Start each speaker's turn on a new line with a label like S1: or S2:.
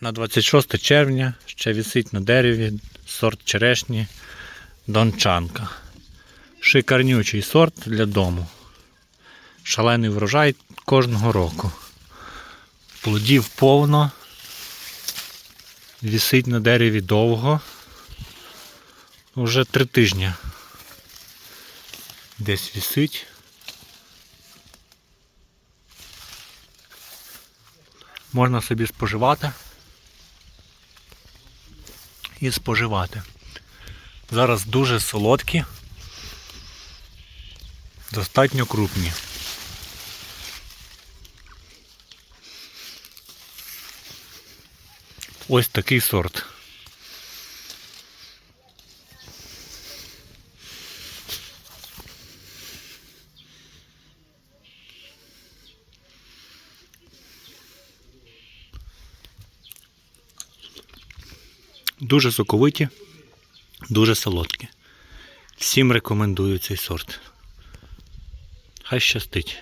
S1: На 26 червня ще висить на дереві сорт черешні Дончанка. Шикарнючий сорт для дому. Шалений врожай кожного року. Плодів повно. Висить на дереві довго. Уже три тижні. Десь висить. Можна собі споживати і споживати. Зараз дуже солодкі, достатньо крупні. Ось такий сорт. Дуже соковиті, дуже солодкі. Всім рекомендую цей сорт. Хай щастить.